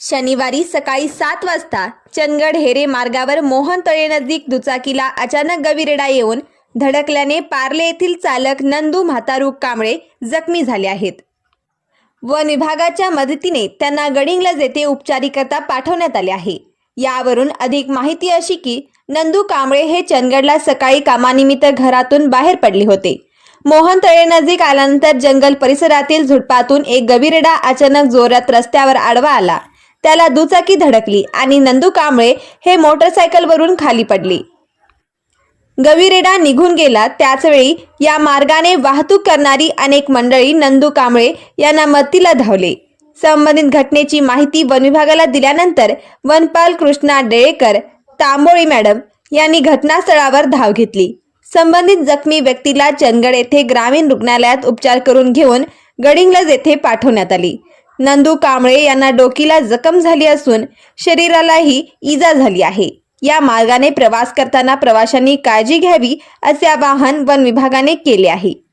शनिवारी सकाळी सात वाजता चंदगड हेरे मार्गावर मोहन तळेनजीक दुचाकीला अचानक गविरेडा येऊन धडकल्याने पार्ले येथील चालक नंदू म्हातारू कांबळे जखमी झाले आहेत. वन विभागाच्या मदतीने त्यांना गडिंग्लज येथे उपचारिकता पाठवण्यात आले आहे. यावरून अधिक माहिती अशी की नंदू कांबळे हे चंदगडला सकाळी कामानिमित्त घरातून बाहेर पडले होते. मोहन तळेनजीक आल्यानंतर जंगल परिसरातील झुडपातून एक गविरेडा अचानक जोरात रस्त्यावर आडवा आला. त्याला दुचाकी धडकली आणि नंदू कांबळे हे मोटरसायकलवरून खाली पडले. गविरेडा निघून गेला. त्याचवेळी या मार्गाने वाहतूक करणारी अनेक मंडळी नंदू कांबळे यांना मतीला धावले. संबंधित घटनेची माहिती वन विभागाला दिल्यानंतर वनपाल कृष्णा डेळेकर तांबोळी मॅडम यांनी घटनास्थळावर धाव घेतली. संबंधित जखमी व्यक्तीला चंदगड येथे ग्रामीण रुग्णालयात उपचार करून घेऊन गडिंग्लज येथे पाठवण्यात आली. नंदू कांबळे यांना डोकीला जखम झाली असून शरीरालाही इजा झाली आहे. या मार्गाने प्रवास करताना प्रवाशांनी काळजी घ्यावी असे आवाहन वन विभागाने केले आहे.